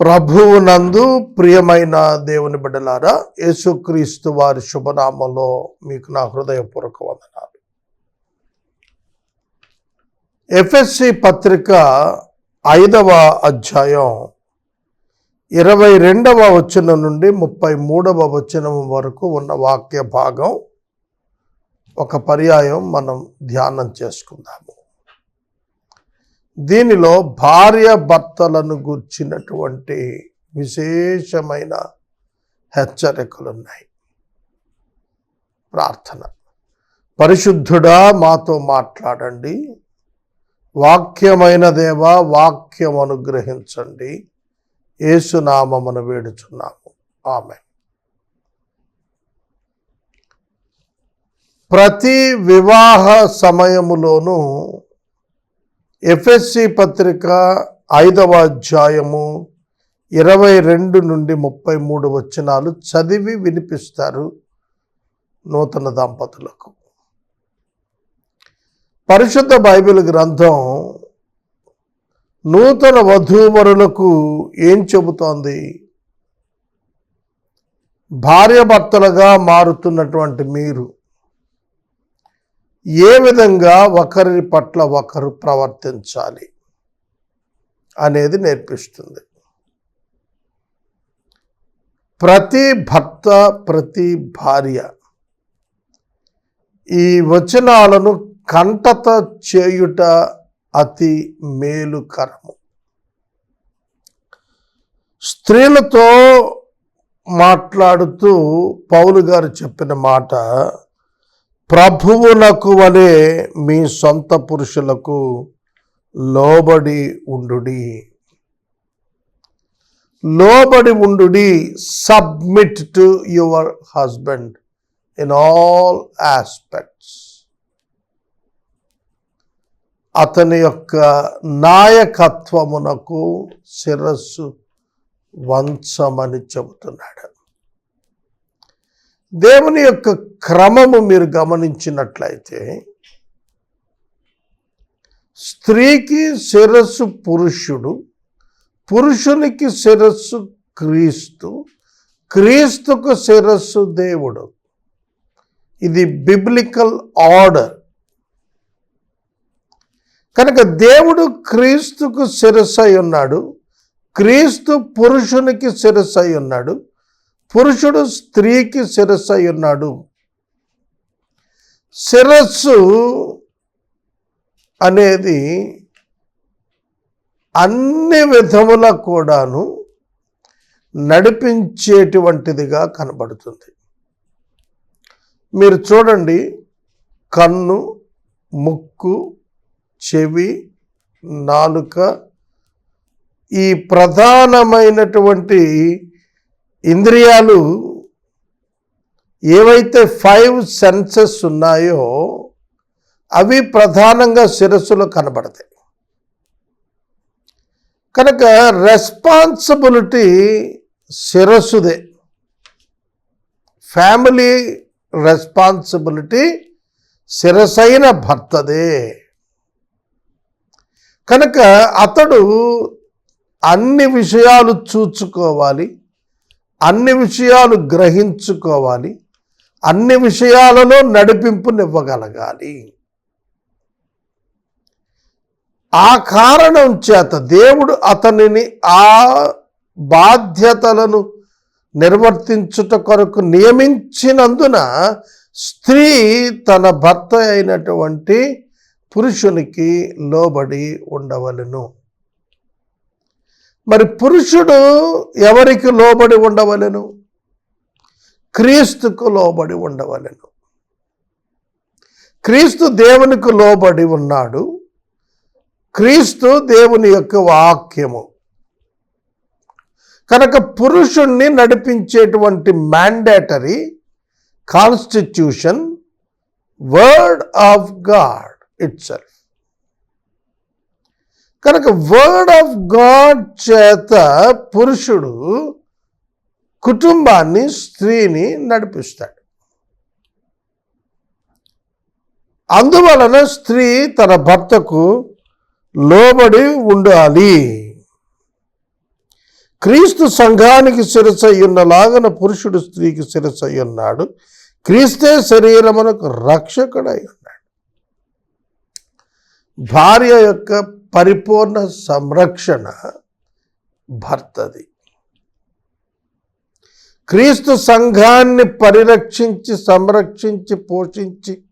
ప్రభువు నందు ప్రియమైన దేవుని బిడ్డలారా యేసుక్రీస్తు వారి శుభనామంలో మీకు నా హృదయపూర్వక వందనాలు. ఎఫ్ఎస్సి పత్రిక ఐదవ అధ్యాయం ఇరవై రెండవ వచనం నుండి ముప్పై మూడవ వచనం వరకు ఉన్న వాక్య భాగం. ఒక పర్యాయం మనం ధ్యానం చేసుకుందాము. దీనిలో భార్య భర్తలను గుర్చినటువంటి విశేషమైన హెచ్చరికలు ఉన్నాయి ప్రార్థన. పరిశుద్ధుడా మాతో మాట్లాడండి. వాక్యమైన దేవా వాక్యం అనుగ్రహించండి. ఏసునామమును వేడుచున్నాము. ఆమె ప్రతి వివాహ సమయములోనూ ఎఫ్ఎస్సి పత్రిక ఐదవ అధ్యాయము ఇరవై రెండు నుండి ముప్పై మూడు వచనాలు చదివి వినిపిస్తారు నూతన దంపతులకు. పరిశుద్ధ బైబిల్ గ్రంథం నూతన వధూవరులకు ఏం చెబుతోంది? భార్యాభర్తలుగా మారుతున్నటువంటి మీరు ఏ విధంగా ఒకరి పట్ల ఒకరు ప్రవర్తించాలి అనేది నేర్పిస్తుంది. ప్రతి భర్త ప్రతి భార్య ఈ వచనాలను కంటత చేయుట అతి మేలుకరము. స్త్రీలతో మాట్లాడుతూ పౌలు గారు చెప్పిన మాట ప్రభువునకు వలె మీ సొంత పురుషులకు లోబడి ఉండుడి. లోబడి ఉండుడి submit to your husband in all aspects అతని యొక్క నాయకత్వమునకు శిరస్సు వంచమని చెబుతున్నాడు. దేవుని యొక్క క్రమము మీరు గమనించినట్లయితే స్త్రీకి శిరస్సు పురుషుడు పురుషునికి శిరస్సు క్రీస్తు క్రీస్తుకు శిరస్సు దేవుడు. ఇది బిబ్లికల్ ఆర్డర్ కనుక దేవుడు క్రీస్తుకు శిరస్సు అయి ఉన్నాడు క్రీస్తు పురుషునికి శిరస్సు అయి ఉన్నాడు పురుషుడు స్త్రీకి శిరస్సు అయి ఉన్నాడు. శిరస్సు అనేది అన్ని విధముల కూడాను నడిపించేటువంటిదిగా కనబడుతుంది. మీరు చూడండి కన్ను ముక్కు చెవి నాలుక ఈ ప్రధానమైనటువంటి ఇంద్రియాలు ఏవైతే ఫైవ్ సెన్సెస్ ఉన్నాయో అవి ప్రధానంగా శిరస్సులో కనబడతాయి. కనుక రెస్పాన్సిబిలిటీ శిరస్సుదే. ఫ్యామిలీ రెస్పాన్సిబిలిటీ శిరసైన భర్తదే. కనుక అతడు అన్ని విషయాలు చూచుకోవాలి. అన్ని విషయాలు గ్రహించుకోవాలి. అన్ని విషయాలలో నడిపింపునివ్వగలగాలి. ఆ కారణం చేత దేవుడు అతనిని ఆ బాధ్యతలను నిర్వర్తించుట కొరకు నియమించినందున స్త్రీ తన భర్త అయినటువంటి పురుషునికి లోబడి ఉండవలను. మరి పురుషుడు ఎవరికి లోబడి ఉండవలెను? క్రీస్తుకు లోబడి ఉండవలెను. క్రీస్తు దేవునికి లోబడి ఉన్నాడు. క్రీస్తు దేవుని యొక్క వాక్యము. కనుక పురుషుణ్ణి నడిపించేటువంటి mandatory constitution word of God it కనుక వర్డ్ ఆఫ్ గాడ్ చేత పురుషుడు కుటుంబాన్ని స్త్రీని నడిపిస్తాడు. అందువలన స్త్రీ తన భర్తకు లోబడి ఉండాలి. క్రీస్తు సంఘానికి శిరసయ్యున్న లాగన పురుషుడు స్త్రీకి శిరసయ్యున్నాడు. ఉన్నాడు క్రీస్తే శరీరమునకు రక్షకుడై ఉన్నాడు. భార్య యొక్క పరిపూర్ణ సంరక్షణ భర్తది. క్రీస్తు సంఘాన్ని పరిరక్షించి సంరక్షించి పోషించి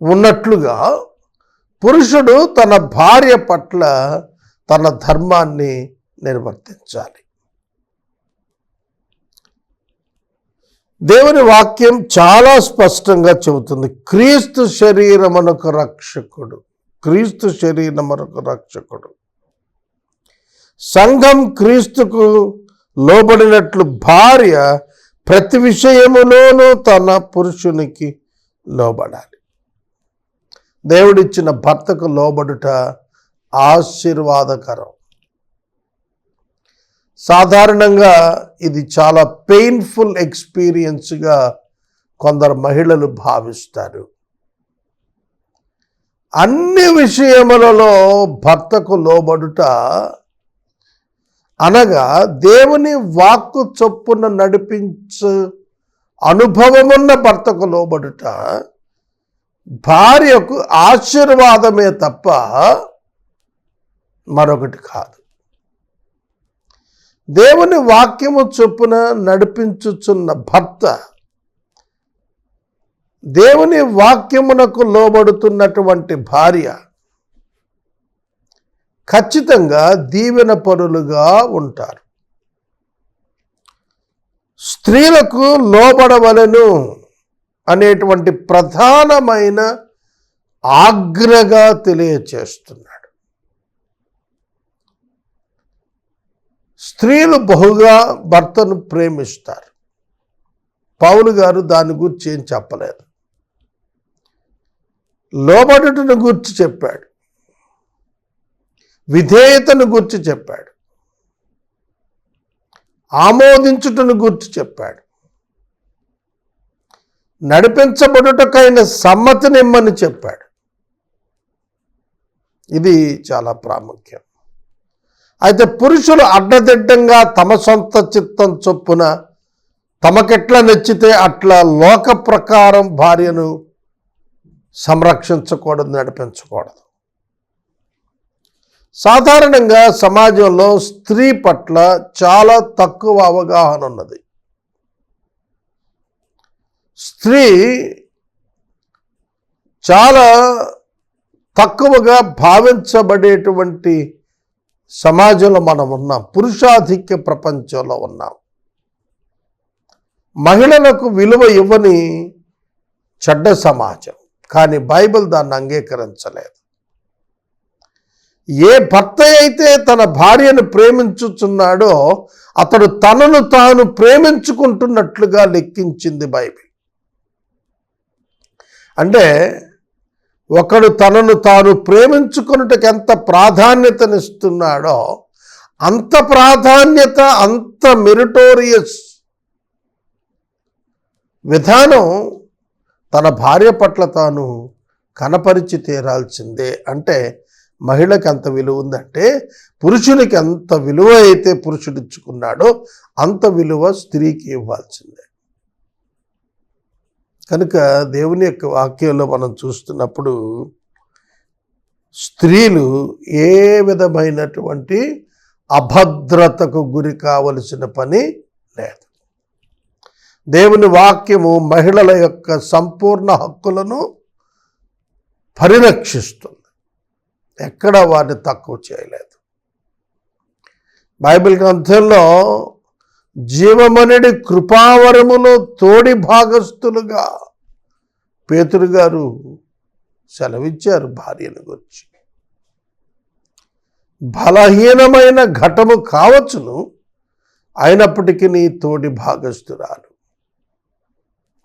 ఉన్నట్లుగా పురుషుడు తన భార్య పట్ల తన ధర్మాన్ని నిర్వర్తించాలి. దేవుని వాక్యం చాలా స్పష్టంగా చెబుతుంది. క్రీస్తు శరీరమునకు రక్షకుడు. క్రీస్తు శరీరమునకు రక్షకుడు. సంఘం క్రీస్తుకు లోబడినట్లు భార్య ప్రతి విషయములోనూ తన పురుషునికి లోబడాలి. దేవుడిచ్చిన భర్తకు లోబడుట ఆశీర్వాదకరం. సాధారణంగా ఇది చాలా పెయిన్ఫుల్ ఎక్స్పీరియన్స్గా కొందరు మహిళలు భావిస్తారు. అన్ని విషయములలో భర్తకు లోబడుట అనగా దేవుని వాక్కు చొప్పున నడిపించు అనుభవమున్న భర్తకు లోబడుట భార్యకు ఆశీర్వాదమే తప్ప మరొకటి కాదు. దేవుని వాక్యము చొప్పున నడిపించుచున్న భర్త దేవుని వాక్యమునకు లోబడుతున్నటువంటి భార్య ఖచ్చితంగా దీవెన పరులుగా ఉంటారు. స్త్రీలకు లోబడవలను అనేటువంటి ప్రధానమైన ఆగ్రగా తెలియచేస్తున్నాడు. స్త్రీలు బహుగా భర్తను ప్రేమిస్తారు. పౌలు గారు దాని గురించి ఏం చెప్పలేదు. లోబడుటను గుర్చి చెప్పాడు. విధేయతను గుర్చి చెప్పాడు. ఆమోదించుటను గుర్చి చెప్పాడు. నడిపించబడుటకైన సమ్మతినిమ్మని చెప్పాడు. ఇది చాలా ప్రాముఖ్యం. అయితే పురుషులు అడ్డదిడ్డంగా తమ సొంత చిత్తం చొప్పున తమకెట్లా నచ్చితే అట్లా లోక ప్రకారం భార్యను సంరక్షించకూడదు నడిపించకూడదు. సాధారణంగా సమాజంలో స్త్రీ పట్ల చాలా తక్కువ అవగాహన ఉన్నది. స్త్రీ చాలా తక్కువగా భావించబడేటువంటి సమాజంలో మనం ఉన్నాం. పురుషాధిక్య ప్రపంచంలో ఉన్నాం. మహిళలకు విలువ ఇవ్వని చెడ్డ సమాజం. కానీ బైబిల్ దాన్ని అంగీకరించలేదు. ఏ భర్త అయితే తన భార్యను ప్రేమించుచున్నాడో అతడు తనను తాను ప్రేమించుకుంటున్నట్లుగా లెక్కించింది బైబిల్. అంటే ఒకడు తనను తాను ప్రేమించుకున్నటకు ఎంత ప్రాధాన్యతనిస్తున్నాడో అంత ప్రాధాన్యత అంత మెరిటోరియస్ విధానం తన భార్య పట్ల తాను కనపరిచి తీరాల్సిందే. అంటే మహిళకి అంత విలువ ఉందంటే పురుషునికి ఎంత విలువ అయితే పురుషుడిచ్చుకున్నాడో అంత విలువ స్త్రీకి ఇవ్వాల్సిందే. కనుక దేవుని యొక్క వాక్యంలో మనం చూస్తున్నప్పుడు స్త్రీలు ఏ విధమైనటువంటి అభద్రతకు గురి కావలసిన పని లేదు. దేవుని వాక్యము మహిళల యొక్క సంపూర్ణ హక్కులను పరిరక్షిస్తుంది. ఎక్కడ వారిని తక్కువ చేయలేదు. బైబిల్ గ్రంథంలో జీవమనుడి కృపావరములో తోడి భాగస్థులుగా పేతురు గారు సెలవిచ్చారు భార్యను గురించి. బలహీనమైన ఘటము కావచ్చును అయినప్పటికీ నీ తోడి భాగస్థురాలు.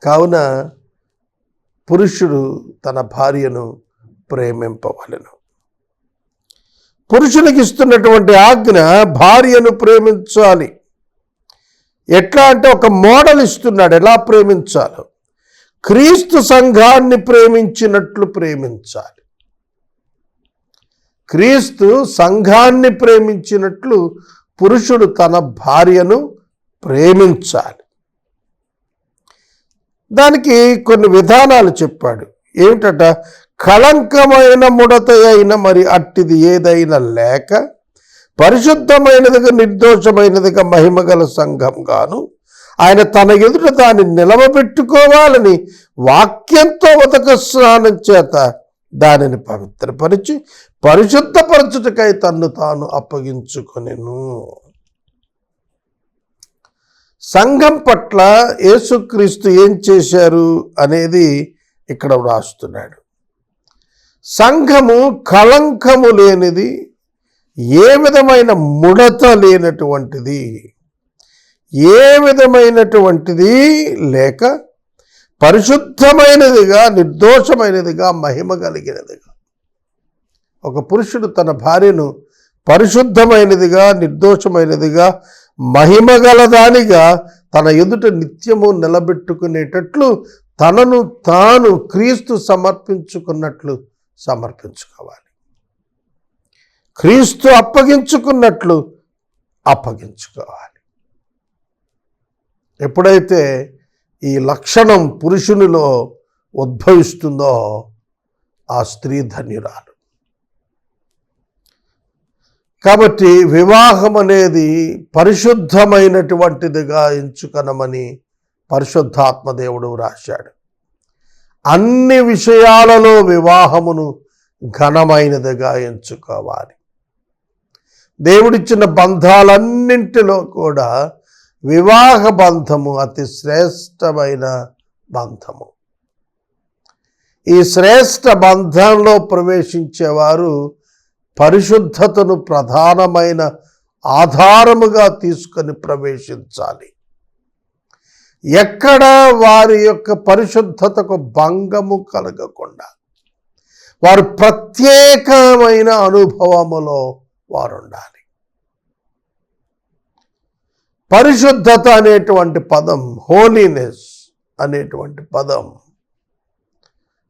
కావున పురుషుడు తన భార్యను ప్రేమింపవలను. పురుషునికి ఇస్తున్నటువంటి ఆజ్ఞ భార్యను ప్రేమించాలి. ఎట్లా అంటే ఒక మోడల్ ఇస్తున్నాడు ఎలా ప్రేమించాలో. క్రీస్తు సంఘాన్ని ప్రేమించినట్లు ప్రేమించాలి. క్రీస్తు సంఘాన్ని ప్రేమించినట్లు పురుషుడు తన భార్యను ప్రేమించాలి. దానికి కొన్ని విధానాలు చెప్పాడు. ఏమిటట? కళంకమైన ముడత అయిన మరి అట్టిది ఏదైనా లేక పరిశుద్ధమైనదిగా నిర్దోషమైనదిగా మహిమగల సంఘం గాను ఆయన తన ఎదుట దాన్ని నిలవబెట్టుకోవాలని వాక్యంతో ఉదక స్నానం చేత దానిని పవిత్రపరిచి పరిశుద్ధపరచుటకై తన్ను తాను అప్పగించుకొనెను. సంఘం పట్ల యేసుక్రీస్తు ఏం చేశారు అనేది ఇక్కడ వ్రాస్తున్నాడు. సంఘము కళంకము లేనిది ఏ విధమైన ముడత లేనటువంటిది ఏ విధమైనటువంటిది లేక పరిశుద్ధమైనదిగా నిర్దోషమైనదిగా మహిమ కలిగినదిగా. ఒక పురుషుడు తన భార్యను పరిశుద్ధమైనదిగా నిర్దోషమైనదిగా మహిమ గలదానిగా తన ఎదుట నిత్యము నిలబెట్టుకునేటట్లు తనను తాను క్రీస్తు సమర్పించుకున్నట్లు సమర్పించుకోవాలి. క్రీస్తు అప్పగించుకున్నట్లు అప్పగించుకోవాలి. ఎప్పుడైతే ఈ లక్షణం పురుషునిలో ఉద్భవిస్తుందో ఆ స్త్రీ ధన్యురాలు. కాబట్టి వివాహం అనేది పరిశుద్ధమైనటువంటిదిగా ఎంచుకనమని పరిశుద్ధాత్మదేవుడు రాశాడు అన్ని విషయాలలో వివాహమును ఘనమైనదిగా ఎంచుకోవాలి. దేవుడిచ్చిన బంధాలన్నింటిలో కూడా వివాహ బంధము అతి శ్రేష్టమైన బంధము. ఈ శ్రేష్ట బంధంలో ప్రవేశించేవారు పరిశుద్ధతను ప్రధానమైన ఆధారముగా తీసుకొని ప్రవేశించాలి. ఎక్కడ వారి యొక్క పరిశుద్ధతకు భంగము కలగకుండా వారు ప్రత్యేకమైన అనుభవములో వారు ఉండాలి పరిశుద్ధత అనేటువంటి పదం హోలీనెస్ అనేటువంటి పదం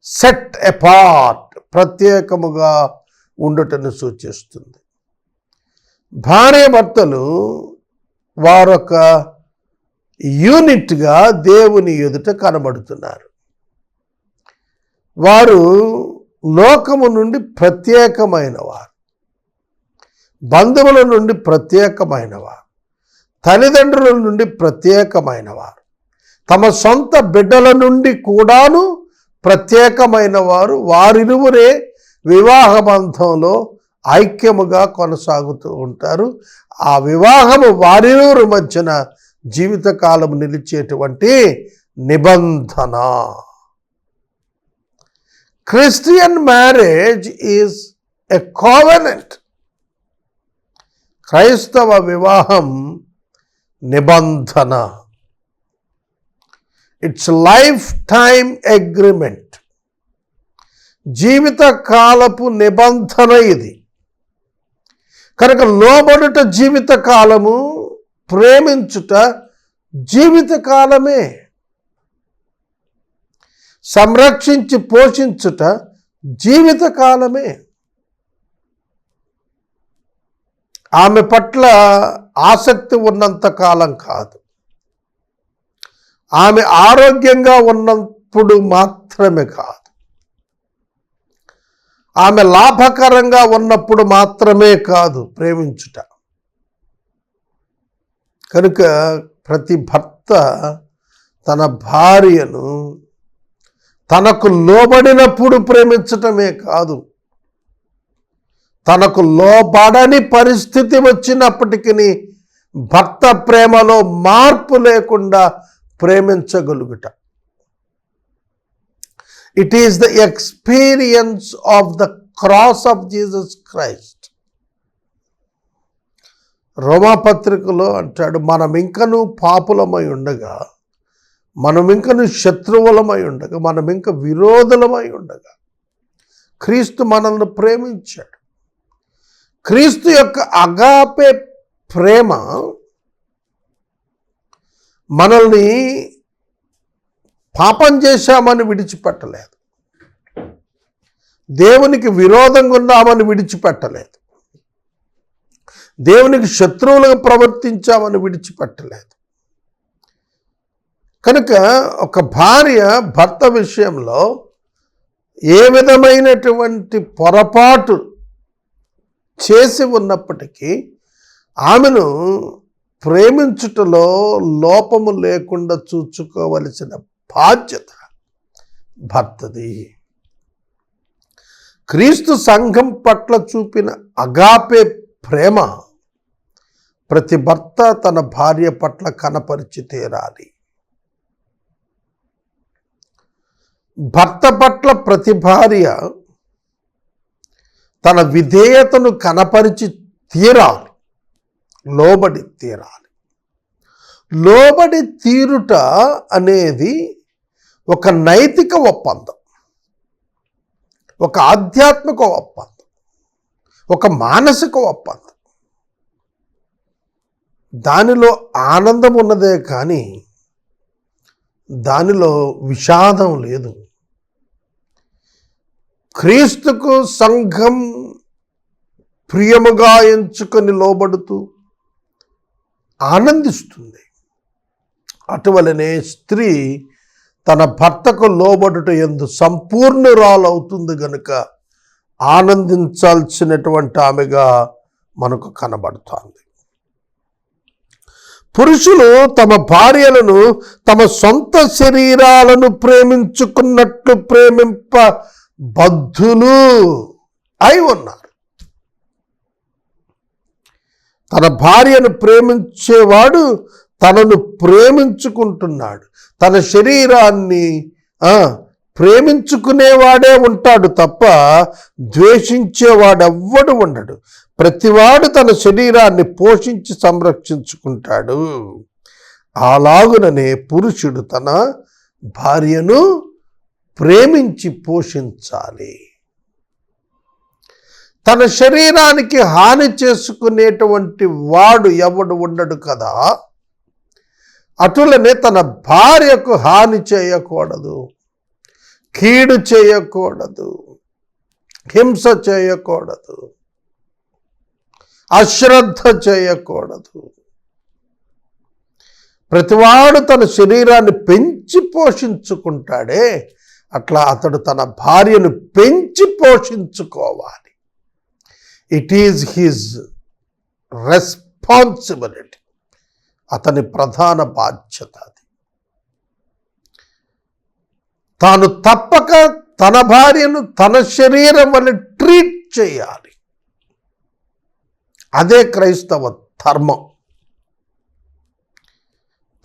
సెట్ ఎపార్ట్ ప్రత్యేకముగా ఉండటం సూచిస్తుంది. భార్య భర్తలు వారొక యూనిట్గా దేవుని ఎదుట కనబడుతున్నారు. వారు లోకము నుండి ప్రత్యేకమైన వారు బంధువుల నుండి ప్రత్యేకమైన వారు తల్లిదండ్రుల నుండి ప్రత్యేకమైన వారు తమ సొంత బిడ్డల నుండి కూడాను ప్రత్యేకమైన వారు వారిరువురే వివాహ బంధంలో ఐక్యముగా కొనసాగుతూ ఉంటారు. ఆ వివాహము వారిరువురు మధ్యన జీవితకాలం నిలిచేటువంటి నిబంధన. Christian marriage is a covenant క్రైస్తవ వివాహం నిబంధన. ఇట్స్ లైఫ్ టైమ్ అగ్రిమెంట్ జీవిత కాలపు నిబంధన ఇది. కనుక లోబడుట జీవిత కాలము ప్రేమించుట జీవిత కాలమే సంరక్షించి పోషించుట జీవిత కాలమే ఆమె పట్ల ఆసక్తి ఉన్నంత కాలం కాదు. ఆమె ఆరోగ్యంగా ఉన్నప్పుడు మాత్రమే కాదు. ఆమె లాభకరంగా ఉన్నప్పుడు మాత్రమే కాదు ప్రేమించుట. కనుక ప్రతి భర్త తన భార్యను తనకు లోబడినప్పుడు ప్రేమించటమే కాదు తనకు లోబడని పరిస్థితి వచ్చినప్పటికీ భర్త ప్రేమలో మార్పు లేకుండా ప్రేమించగలుగుట. It is the experience of the cross of Jesus Christ రోమాపత్రికలో అంటాడు మనం ఇంకను పాపులమై ఉండగా మనం ఇంకను శత్రువులమై ఉండగా మనం ఇంకా విరోధులమై ఉండగా క్రీస్తు మనల్ని ప్రేమించాడు. క్రీస్తు యొక్క అగాపే ప్రేమ మనల్ని పాపం చేశామని విడిచిపెట్టలేదు. దేవునికి విరోధంగా ఉన్నామని విడిచిపెట్టలేదు. దేవునికి శత్రువులుగా ప్రవర్తించామని విడిచిపెట్టలేదు. కనుక ఒక భార్య భర్త విషయంలో ఏ విధమైనటువంటి పొరపాటు చేసి ఉన్నప్పటికీ ఆమెను ప్రేమించుటలో లోపము లేకుండా చూచుకోవలసిన బాధ్యత భర్తది. క్రీస్తు సంఘం పట్ల చూపిన అగాపే ప్రేమ ప్రతి భర్త తన భార్య పట్ల కనపరిచి తీరాలి. భర్త పట్ల ప్రతి భార్య తన విధేయతను కనపరిచి తీరాలి. లోబడి తీరాలి. లోబడి తీరుట అనేది ఒక నైతిక ఒప్పందం ఒక ఆధ్యాత్మిక ఒప్పందం ఒక మానసిక ఒప్పందం. దానిలో ఆనందం ఉన్నదే కానీ దానిలో విషాదం లేదు. క్రీస్తుకు సంఘం ప్రియముగా ఎంచుకొని లోబడుతూ ఆనందిస్తుంది. అటువలనే స్త్రీ తన భర్తకు లోబడుట ఎందు సంపూర్ణురాలవుతుంది గనుక ఆనందించాల్సినటువంటి ఆమెగా మనకు కనబడుతోంది. పురుషులు తమ భార్యలను తమ సొంత శరీరాలను ప్రేమించుకున్నట్లు ప్రేమింప బద్ధులు అయి ఉన్నారు. తన భార్యను ప్రేమించేవాడు తనను ప్రేమించుకుంటున్నాడు. తన శరీరాన్ని ప్రేమించుకునేవాడే ఉంటాడు తప్ప ద్వేషించేవాడెవ్వడు ఉండడు. ప్రతివాడు తన శరీరాన్ని పోషించి సంరక్షించుకుంటాడు. అలాగుననే పురుషుడు తన భార్యను ప్రేమించి పోషించాలి. తన శరీరానికి హాని చేసుకునేటువంటి వాడు ఎవడు ఉండడు కదా? అటులనే తన భార్యకు హాని చేయకూడదు కీడు చేయకూడదు హింస చేయకూడదు అశ్రద్ధ చేయకూడదు. ప్రతివాడు తన శరీరాన్ని పెంచి పోషించుకుంటాడే అట్లా అతడు తన భార్యను పెంచి పోషించుకోవాలి. ఇట్ ఈజ్ హిజ్ రెస్పాన్సిబిలిటీ అతని ప్రధాన బాధ్యత అది. తాను తప్పక తన భార్యను తన శరీరం వల్ల ట్రీట్ చేయాలి. అదే క్రైస్తవ ధర్మం.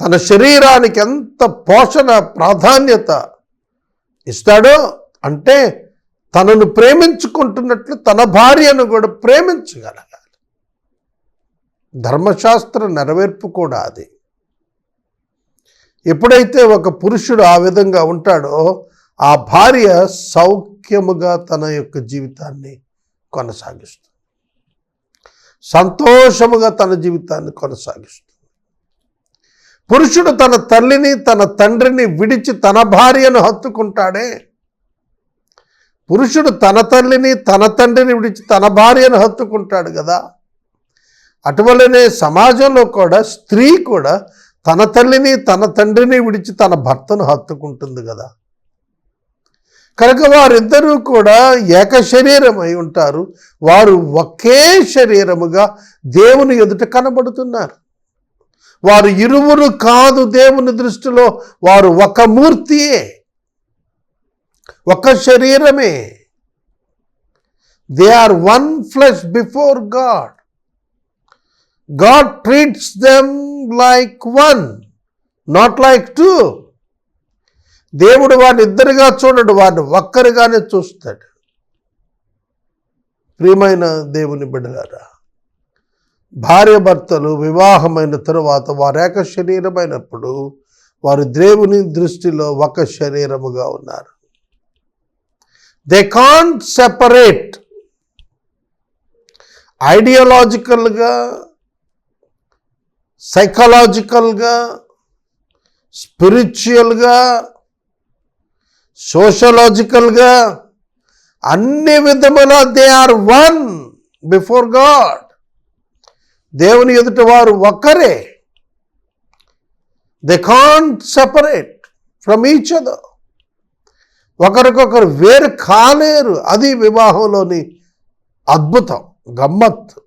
తన శరీరానికి ఎంత పోషణ ప్రాధాన్యత ఇస్తాడో అంటే తనను ప్రేమించుకుంటున్నట్లు తన భార్యను కూడా ప్రేమించగలగాలి. ధర్మశాస్త్ర నెరవేర్పు కూడా అది. ఎప్పుడైతే ఒక పురుషుడు ఆ విధంగా ఉంటాడో ఆ భార్య సౌఖ్యముగా తన యొక్క జీవితాన్ని కొనసాగిస్తుంది. సంతోషముగా తన జీవితాన్ని కొనసాగిస్తుంది. పురుషుడు తన తల్లిని తన తండ్రిని విడిచి తన భార్యను హత్తుకుంటాడే. పురుషుడు తన తల్లిని తన తండ్రిని విడిచి తన భార్యను హత్తుకుంటాడు కదా. అటువలనే సమాజంలో కూడా స్త్రీ కూడా తన తల్లిని తన తండ్రిని విడిచి తన భర్తను హత్తుకుంటుంది కదా. కనుక వారిద్దరూ కూడా ఏక శరీరమై ఉంటారు. వారు ఒకే శరీరముగా దేవుని ఎదుట కనబడుతున్నారు. వారు ఇరువురు కాదు దేవుని దృష్టిలో. వారు ఒక మూర్తియే. ఒక శరీరమే. They are one flesh before God God treats them like one not like two దేవుడు వారిని ఇద్దరుగా చూడడు వారిని ఒక్కరిగానే చూస్తాడు. ప్రియమైన దేవుని బిడ్డలారా భార్య భర్తలు వివాహమైన తరువాత వారేక శరీరమైనప్పుడు వారు దేవుని దృష్టిలో ఒక శరీరముగా ఉన్నారు. దే కాంట్ సెపరేట్ ఐడియాలజికల్గా సైకలాజికల్గా స్పిరిచువల్గా సోషలాజికల్గా అన్ని విధముల they are one before God దేవుని ఎదుట వారు ఒక్కరే. They can't separate from each other ఒకరికొకరు వేరు కాలేరు. అది వివాహంలోని అద్భుతం గమ్మత్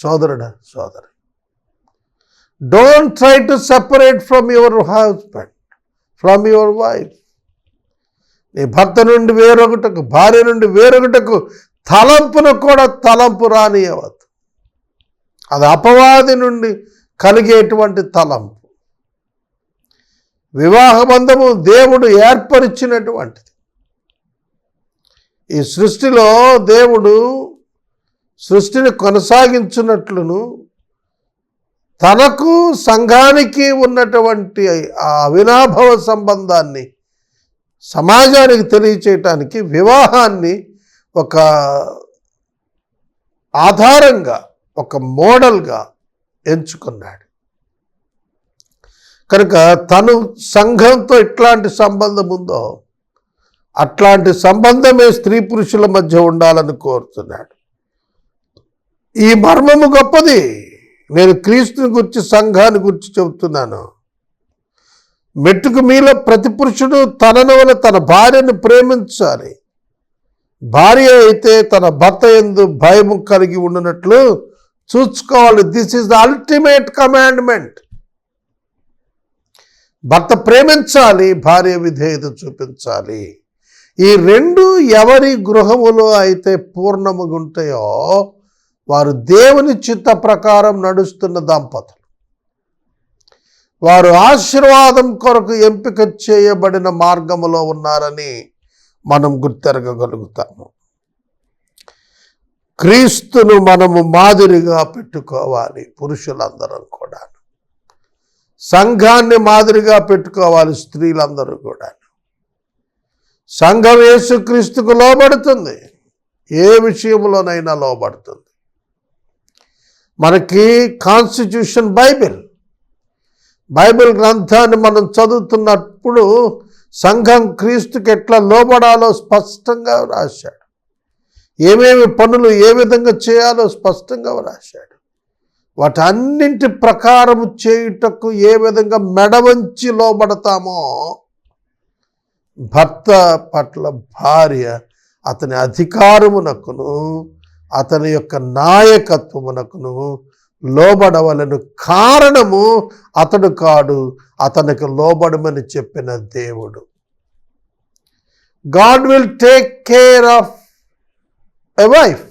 సోదరుడా సోదరి. Don't try to separate from your husband from your wife నీ భర్త నుండి వేరొకటకు భార్య నుండి వేరొకటకు తలంపును కూడా తలంపు రానియవద్దు. అది అపవాది నుండి కలిగేటువంటి తలంపు. వివాహ బంధము దేవుడు ఏర్పరిచినటువంటిది. ఈ సృష్టిలో దేవుడు సృష్టిని కొనసాగించున్నట్లును తనకు సంఘానికి ఉన్నటువంటి ఆ అవినాభవ సంబంధాన్ని సమాజానికి తెలియచేయటానికి వివాహాన్ని ఒక ఆధారంగా ఒక మోడల్గా ఎంచుకున్నాడు. కనుక తను సంఘంతో ఎట్లాంటి సంబంధం ఉందో అట్లాంటి సంబంధమే స్త్రీ పురుషుల మధ్య ఉండాలని కోరుతున్నాడు. ఈ మర్మము గొప్పది. నేను క్రీస్తుని గురించి సంఘాన్ని గురించి చెబుతున్నాను. మెట్టుకు మీలో ప్రతి పురుషుడు తనను వల్ల తన భార్యను ప్రేమించాలి. భార్య అయితే తన భర్త ఎందు భయము కలిగి ఉండినట్లు చూసుకోవాలి. This is the ultimate commandment భర్త ప్రేమించాలి భార్య విధేయత చూపించాలి. ఈ రెండు ఎవరి గృహములో అయితే పూర్ణముగా ఉంటాయో వారు దేవుని చిత్త ప్రకారం నడుస్తున్న దంపతులు. వారు ఆశీర్వాదం కొరకు ఎంపిక చేయబడిన మార్గములో ఉన్నారని మనం గుర్తెరగగలుగుతాము. క్రీస్తును మనము మాదిరిగా పెట్టుకోవాలి పురుషులందరం కూడా సంఘాన్ని మాదిరిగా పెట్టుకోవాలి స్త్రీలందరూ కూడా సంఘం యేసుక్రీస్తుకు లోబడుతుంది. ఏ విషయంలోనైనా లోబడుతుంది. మనకి కాన్స్టిట్యూషన్ బైబిల్ బైబిల్ గ్రంథాన్ని మనం చదువుతున్నప్పుడు సంఘం క్రీస్తుకి ఎట్లా లోబడాలో స్పష్టంగా రాశాడు ఏమేమి పనులు ఏ విధంగా చేయాలో స్పష్టంగా రాశాడు వాటన్నింటి ప్రకారం చేయుటకు ఏ విధంగా మెడవంచి లోబడతామో భర్త పట్ల భార్య అతని అధికారమునకును అతని యొక్క నాయకత్వమునకును లోబడవలను కారణము అతడు కాడు అతనికి లోబడమని చెప్పిన దేవుడు. God will take care of a wife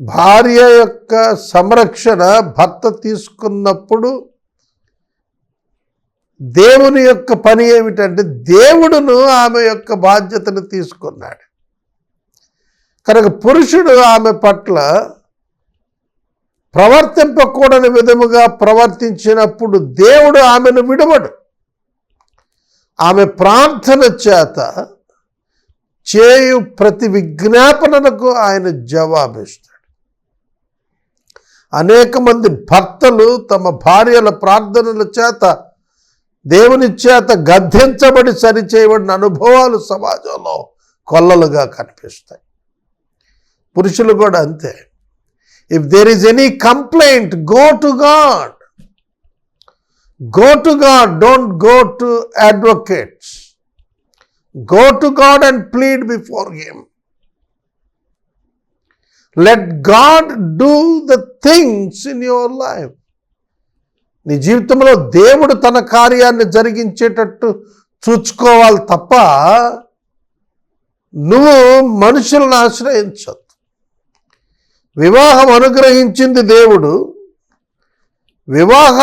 భార్య యొక్క సంరక్షణ భర్త తీసుకున్నప్పుడు దేవుని యొక్క పని ఏమిటంటే దేవుడును ఆమె యొక్క బాధ్యతను తీసుకున్నాడు. కనుక పురుషుడు ఆమె పట్ల ప్రవర్తింపకూడని విధముగా ప్రవర్తించినప్పుడు దేవుడు ఆమెను విడవడు. ఆమె ప్రార్థన చేత చేయు ప్రతి విజ్ఞాపనలకు ఆయన జవాబిస్తాడు. అనేక మంది భర్తలు తమ భార్యల ప్రార్థనల చేత దేవుని చేత గద్దించబడి సరిచేయబడిన అనుభవాలు సమాజంలో కొల్లలుగా కనిపిస్తాయి. పురుషులు కూడా అంతే. If there is any complaint go to God go to God don't go to advocates go to God and plead before him let God do the things in your life నీ జీవితంలో దేవుడు తన కార్యాన్ని జరిగించేటట్టు చూసుకోవాలి తప్ప నువ్వు మనుషులను ఆశ్రయించదు వివాహం అనుగ్రహించింది దేవుడు వివాహ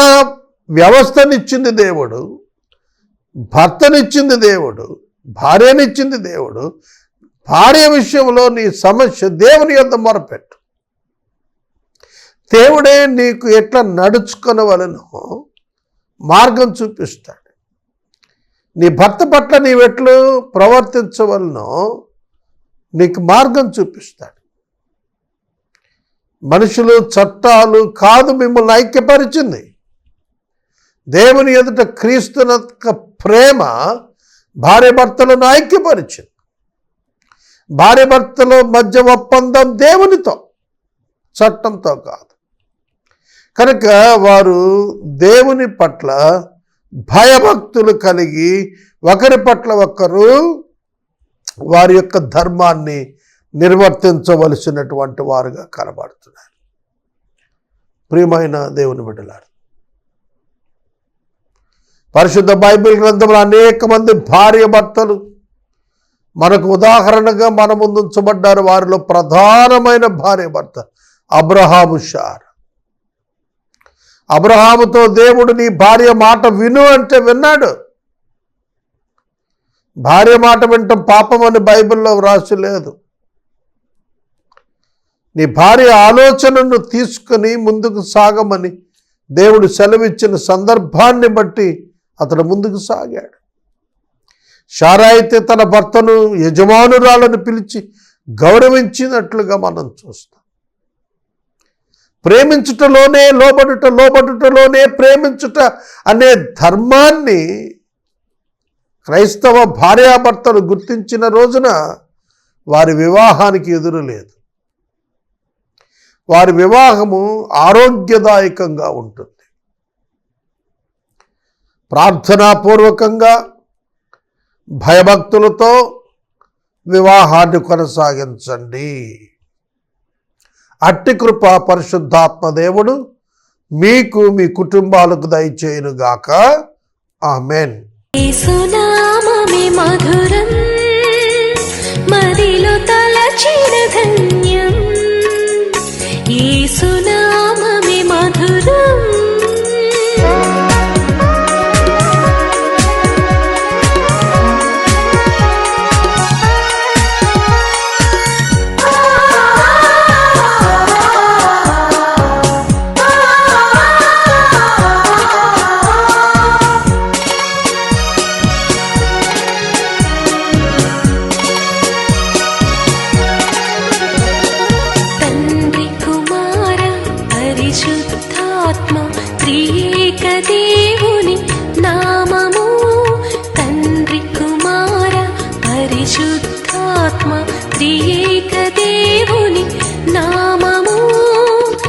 వ్యవస్థనిచ్చింది దేవుడు భర్తనిచ్చింది దేవుడు భార్యనిచ్చింది దేవుడు భార్య విషయంలో నీ సమస్య దేవుని యొద్ద మొరపెట్టు. దేవుడే నీకు ఎట్లా నడుచుకునవలనో మార్గం చూపిస్తాడు. నీ భర్త పట్ల నీవెట్లు ప్రవర్తించవలనో నీకు మార్గం చూపిస్తాడు. మనుషులు చట్టాలు కాదు మిమ్మల్ని ఐక్యపరిచింది. దేవుని ఎదుట క్రీస్తున ప్రేమ భార్య భర్తలను ఐక్యపరిచింది. భార్య భర్తల మధ్య ఒప్పందం దేవునితో చట్టంతో కాదు. కనుక వారు దేవుని పట్ల భయభక్తులు కలిగి ఒకరి పట్ల ఒకరు వారి యొక్క ధర్మాన్ని నిర్వర్తించవలసినటువంటి వారుగా కనబడుతున్నారు. ప్రియమైన దేవుని బిడ్డలారు పరిశుద్ధ బైబిల్ గ్రంథంలో అనేక మంది భార్య భర్తలు మనకు ఉదాహరణగా మన ముందు ఉంచబడ్డారు వారిలో ప్రధానమైన భార్య భర్త అబ్రహాము షార్. అబ్రహాముతో దేవుడు నీ భార్య మాట విను అంటే విన్నాడు. భార్య మాట వింటాం పాపం అని బైబిల్లో వ్రాసి లేదు నీ భార్య ఆలోచనను తీసుకుని ముందుకు సాగమని దేవుడు సెలవిచ్చిన సందర్భాన్ని బట్టి అతడు ముందుకు సాగాడు. షారా అయితే తన భర్తను యజమానురాలను పిలిచి గౌరవించినట్లుగా మనం చూస్తాం. ప్రేమించుటలోనే లోబడుట లోబడుటలోనే ప్రేమించుట అనే ధర్మాన్ని క్రైస్తవ భార్యాభర్తలు గుర్తించిన రోజున వారి వివాహానికి ఎదురు లేదు వారి వివాహము ఆరోగ్యదాయకంగా ఉంటుంది. ప్రార్థనాపూర్వకంగా భయభక్తులతో వివాహాన్ని కొనసాగించండి. అట్టి కృప పరిశుద్ధాత్మ దేవుడు మీకు మీ కుటుంబాలకు దయచేయునుగాక. ఆమెన్.